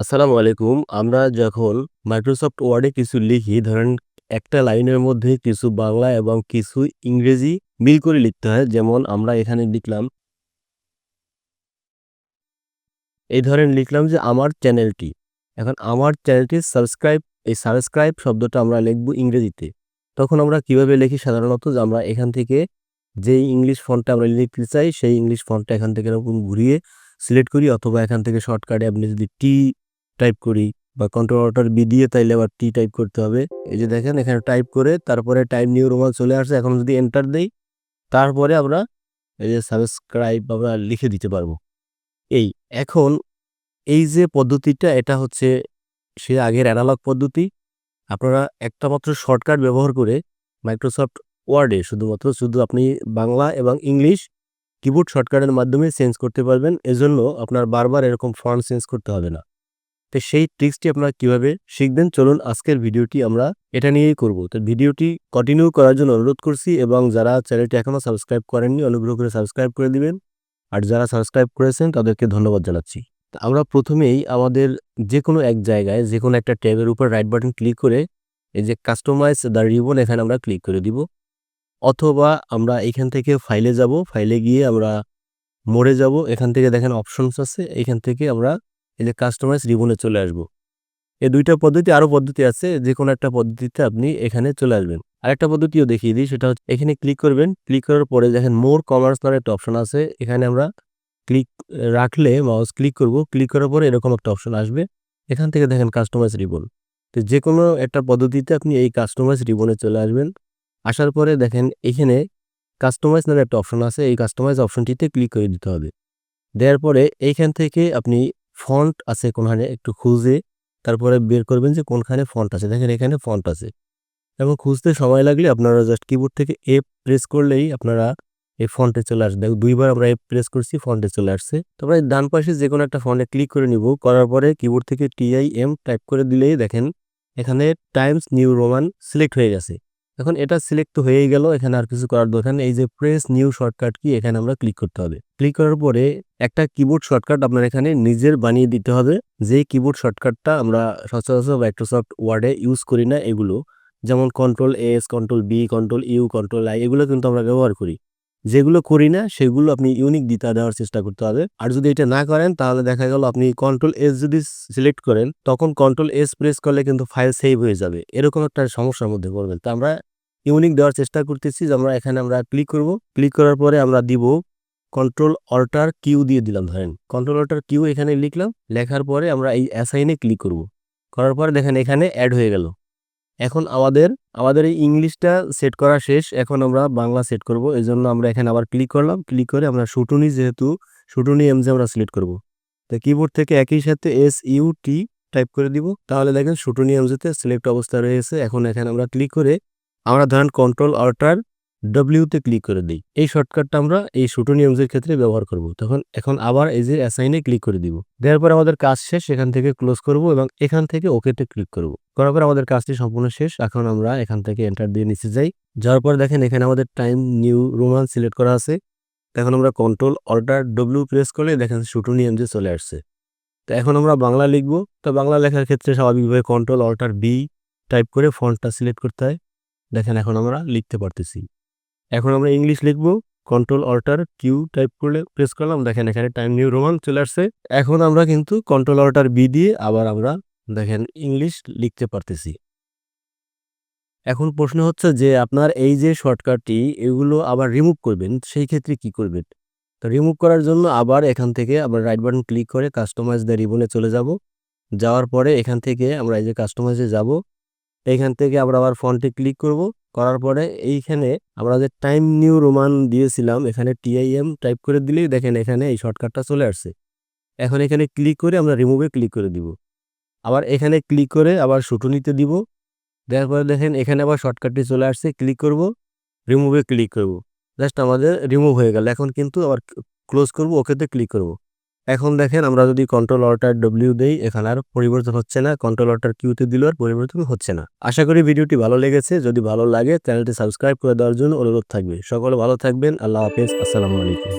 আসসালামু আলাইকুম। আমরা যখন মাইক্রোসফট ওয়ার্ডে কিছু লিখি, ধরেন একটা লাইনের মধ্যে কিছু বাংলা এবং কিছু ইংরেজি মিল করে লিখতে হয়। যেমন আমরা এখানে লিখলাম এই ধরেন লিখলাম যে আমার চ্যানেলটি। এখন আমার চ্যানেলটি সাবস্ক্রাইব, এই সাবস্ক্রাইব শব্দটা আমরা লিখব ইংরেজিতে। তখন আমরা কীভাবে লিখি সাধারণত যে আমরা এখান থেকে যে ইংলিশ ফন্টটা আমরা লিখতে চাই, সেই ইংলিশ ফন্টটা এখান থেকে এরকম ঘুরিয়ে সিলেক্ট করি অথবা এখান থেকে শর্টকাটে আপনি যদি টি টাইপ করি বা কন্ট্রোল অল্টার বি দিয়ে তাইলে আবার টি টাইপ করতে হবে। এই যে দেখেন, এখানে টাইপ করে তারপরে টাইপ নিউ রোমান চলে আসছে। এখন যদি এন্টার দেই, তারপরে আমরা এই যে সাবস্ক্রাইব আমরা লিখে দিতে পারব। এই এখন এই যে পদ্ধতিটা, এটা হচ্ছে সে আগের অ্যানালগ পদ্ধতি। আপনারা একটা মাত্র শর্টকাট ব্যবহার করে মাইক্রোসফট ওয়ার্ডে শুধুমাত্র শুধু আপনি বাংলা এবং ইংলিশ কিবোর্ড শর্টকাটের মাধ্যমে চেঞ্জ করতে পারবেন। এজন্য আপনার বারবার এরকম ফন্ট চেঞ্জ করতে হবে না। তো সেই ট্রিক্সটি আপনারা কীভাবে শিখবেন চলুন আজকের ভিডিওটি আমরা এটা নিয়েই করব। তো ভিডিওটি কন্টিনিউ করার জন্য অনুরোধ করছি এবং যারা চ্যানেলটি এখনও সাবস্ক্রাইব করেননি অনুগ্রহ করে সাবস্ক্রাইব করে দিবেন। আর যারা সাবস্ক্রাইব করেছেন তাদেরকে ধন্যবাদ জানাচ্ছি। আমরা প্রথমেই আমাদের যে কোনো এক জায়গায় যে কোনো একটা ট্যাবের উপর রাইট বাটন ক্লিক করে এই যে কাস্টমাইজ দ্য রিবন এখানে আমরা ক্লিক করে দিব। অথবা আমরা এখান থেকে ফাইলে যাব, ফাইলে গিয়ে আমরা মোড়ে যাব। এখান থেকে দেখেন অপশনস আছে। এখান থেকে আমরা এই যে কাস্টমাইজ রিবনে চলে আসব। এই দুইটা পদ্ধতি, আরও পদ্ধতি আছে। যে কোনো একটা পদ্ধতিতে আপনি এখানে চলে আসবেন। আরেকটা পদ্ধতিও দেখিয়ে দিই, সেটা হচ্ছে এখানে ক্লিক করবেন। ক্লিক করার পরে দেখেন মোর কমার্স নামে একটা অপশন আছে। এখানে আমরা ক্লিক রাখলে মাউস ক্লিক করব। ক্লিক করার পরে এরকম একটা অপশন আসবে। এখান থেকে দেখেন কাস্টমাইজ রিবন। তো যে কোনো একটা পদ্ধতিতে আপনি এই কাস্টমাইজ রিবনে চলে আসবেন। আসার পরে দেখেন এখানে কাস্টমাইজ নামে একটা অপশন আছে। এই কাস্টমাইজ অপশনটিতে ক্লিক করে দিতে হবে। দেওয়ার পরে এইখান থেকে আপনি ফন্ট আছে কোনখানে একটু খুঁজে, তারপরে বের করবেন যে কোনখানে ফন্ট আছে। দেখেন এখানে ফন্ট আছে। এবং খুঁজতে সময় লাগলে আপনারা জাস্ট কিবোর্ড থেকে এফ প্রেস করলেই আপনারা এই ফন্টে চলে আসবে। দুইবার আমরা এফ প্রেস করছি, ফন্টে চলে আসছে। তারপরে ডান পাশে যে কোনো একটা ফন্টে ক্লিক করে নিব। করার পরে কিবোর্ড থেকে টিআইএম টাইপ করে দিলেই দেখেন, এখানে টাইমস নিউ রোমান সিলেক্ট হয়ে গেছে। এখন এটা সিলেক্ট তো হয়েই গেল। এখানে আর কিছু করার দরকার। এই যে প্রেস নিউ শর্টকাট কি এখানে আমরা ক্লিক করতে হবে। ক্লিক করার পরে একটা কিবোর্ড শর্টকাট আপনার এখানে নিজের বানিয়ে দিতে হবে। যেই কিবোর্ড শর্টকাটটা আমরা সচরাচর মাইক্রোসফট ওয়ার্ডে ইউজ করি না এগুলো। যেমন control S, control B, control U, control I এগুলো কিন্তু আমরা ব্যবহার করি। যেগুলো করি না সেগুলো আপনি ইউনিক দিতে দেওয়ার চেষ্টা করতে হবে। আর যদি এটা না করেন তাহলে দেখা গেল আপনি কন্ট্রোল এস যদি সিলেক্ট করেন তখন কন্ট্রোল এস প্রেস করলে কিন্তু ফাইল সেভ হয়ে যাবে। এরকম একটা সমস্যার মধ্যে পড়বেন। তো আমরা ইউনিক দেওয়ার চেষ্টা করতেছি যে আমরা এখানে আমরা ক্লিক করব। ক্লিক করার পরে আমরা দিব কন্ট্রোল অল্টার কিউ দিয়ে দিলাম ধরেন। কন্ট্রোল অল্টার কিউ এখানে লিখলাম। লেখার পরে আমরা এই অ্যাসাইনে ক্লিক করব। করার পরে দেখেন এখানে অ্যাড হয়ে গেল। এখন আমাদের আমাদের এই ইংলিশটা সেট করা শেষ। এখন আমরা বাংলা সেট করব। এই জন্য আমরা এখানে আবার ক্লিক করলাম। ক্লিক করে আমরা শুটুনি যেহেতু শুটুনি এমজে আমরা সিলেক্ট করব। তো কিবোর্ড থেকে একই সাথে এস ইউ টি টাইপ করে দিব। তাহলে দেখেন শুটুনি এমজেতে সিলেক্ট অবস্থা রয়েছে। এখন এখানে আমরা ক্লিক করে আমরা ধরেন কন্ট্রোল অল্টার ডব্লিউতে ক্লিক করে দিই। এই শর্টকাটটা আমরা এই শুটুনি এমজের ক্ষেত্রে ব্যবহার করব। তখন এখন আবার এই যে অ্যাসাইনে ক্লিক করে দিব। দেওয়ার পরে আমাদের কাজ শেষ। এখান থেকে ক্লোজ করব এবং এখান থেকে ওকেতে ক্লিক করব। করার পরে আমাদের কাজটি সম্পূর্ণ শেষ। এখন আমরা এখান থেকে এন্টার দিয়ে নিচে যাই। যাওয়ার পরে দেখেন এখানে আমাদের টাইম নিউ রোমান সিলেক্ট করা আছে। এখন আমরা কন্ট্রোল অল্টার ডব্লিউ প্রেস করলে দেখেন শুটুনি এমজে চলে আসছে। তো এখন আমরা বাংলা লিখব। তো বাংলা লেখার ক্ষেত্রে স্বাভাবিকভাবে কন্ট্রোল অল্টার বি টাইপ করে ফন্টটা সিলেক্ট করতে হয়। দেখেন এখন আমরা লিখতে পারতেছি। এখন আমরা ইংলিশ লিখব। কন্ট্রোল অল্টার কিউ টাইপ করলে প্রেস করলাম। দেখেন এখানে টাইম নিউ রোমান চলে আসছে। এখন আমরা কিন্তু কন্ট্রোল অল্টার বি দিয়ে আবার আমরা, দেখেন ইংলিশ লিখতে পারতেছি। এখন প্রশ্ন হচ্ছে যে আপনার এই যে শর্টকাটটি এগুলো আবার রিমুভ করবেন, সেই ক্ষেত্রে কি করবেন? তো রিমুভ করার জন্য আবার এখান থেকে আবার রাইট বাটন ক্লিক করে কাস্টমাইজ দ্য রিবনে চলে যাব। যাওয়ার পরে এখান থেকে আমরা এই যে কাস্টমাইজে যাব। এইখান থেকে আমরা আবার ফন্টে ক্লিক করব। করার পরে এইখানে আমরা যে টাইম নিউ রোমান দিয়েছিলাম এখানে টিআইএম টাইপ করে দিলেই দেখেন এখানে এই শর্টকাটটা চলে আসছে। এখন এখানে ক্লিক করে আমরা রিমুভে ক্লিক করে দিব। আবার এখানে ক্লিক করে আবার শুটুনিতে দিব। দেওয়ার পরে দেখেন এখানে আবার শর্টকাটটি চলে আসছে। ক্লিক করব, রিমুভে ক্লিক করব। জাস্ট আমাদের রিমুভ হয়ে গেল। এখন কিন্তু আবার ক্লোজ করব, ওকেতে ক্লিক করব। এখন দেখেন আমরা যদি কন্ট্রোল অল্টার ডব্লিউ দেই, এখানে আর পরিবর্তন হচ্ছে না। কন্ট্রোল অল্টার কিউতে দিলেও আর পরিবর্তন হচ্ছে না। আশা করি ভিডিওটি ভালো লেগেছে। যদি ভালো লাগে, চ্যানেলটি সাবস্ক্রাইব করে দেওয়ার জন্য অনুরোধ থাকবে। সকলে ভালো থাকবেন। আল্লাহ হাফেজ। আসসালামু আলাইকুম।